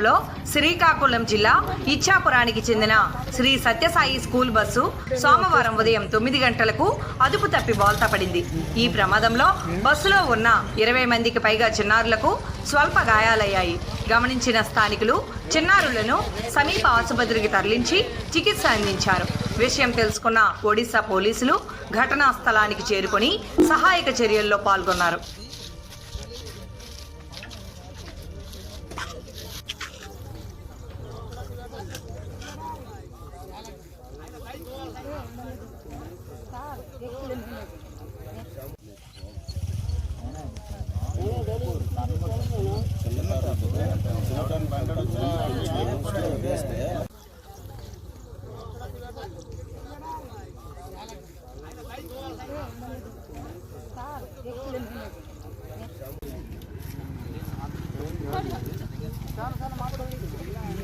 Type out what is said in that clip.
సమీపంలో శ్రీకాకుళం జిల్లా ఇచ్చాపురానికి చెందిన శ్రీ సత్యసాయి స్కూల్ బస్సు సోమవారం ఉదయం తొమ్మిది గంటలకు అదుపు తప్పి బోల్తాపడింది ఈ ప్రమాదంలో బస్సులో ఉన్న ఇరవై మందికి పైగా చిన్నారులకు స్వల్ప గాయాలయ్యాయి. గమనించిన స్థానికులు చిన్నారులను సమీప ఆసుపత్రికి తరలించి చికిత్స అందించారు. విషయం తెలుసుకున్న ఒడిశా పోలీసులు ఘటనా స్థలానికి చేరుకొని సహాయక చర్యల్లో పాల్గొన్నారు. సార్ సార్ మాట్లాడండి